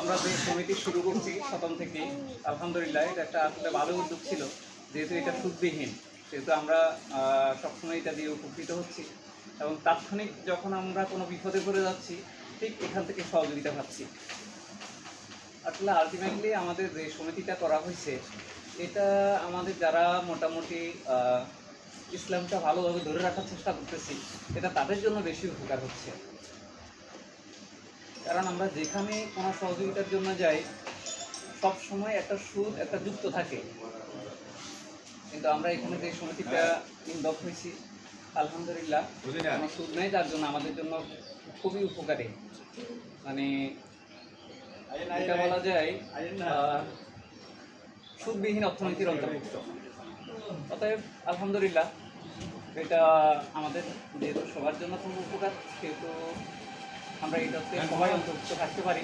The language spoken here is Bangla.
আমরা যে সমিতি শুরু করছি প্রথম থেকে, আলহামদুলিল্লাহ, এটা একটা আসলে ভালো উদ্যোগ ছিল, যেহেতু এটা সুদবিহীন, সেহেতু আমরা সবসময় এটা দিয়ে উপকৃত হচ্ছি। এবং তাৎক্ষণিক যখন আমরা কোনো বিপদে পড়ে যাচ্ছি, ঠিক এখান থেকে সহযোগিতা পাচ্ছি। আসলে আলটিমেটলি আমাদের যে সমিতিটা করা হয়েছে, এটা আমাদের যারা মোটামুটি ইসলামটা ভালোভাবে ধরে রাখার চেষ্টা করতেছি, এটা তাদের জন্য বেশি উপকার হচ্ছে। কারণ আমরা যেখানে কোনো সহযোগিতার জন্য যাই সব সময় একটা সুদ একটা যুক্ত থাকে। কিন্তু আমরা এখানে যে সমিতিটা ইনভলভ হয়েছি আলহামদুলিল্লাহ কোনো সুদ নেই যার জন্য আমাদের জন্য খুবই উপকারী। মানে এটা বলা যায় সুদবিহীন অর্থনীতির অন্তর্ভুক্ত। অতএব আলহামদুলিল্লাহ এটা আমাদের যেহেতু সবার জন্য খুব উপকার সেহেতু আমরা এটাতে সবাই অন্তর্ভুক্ত থাকতে পারি।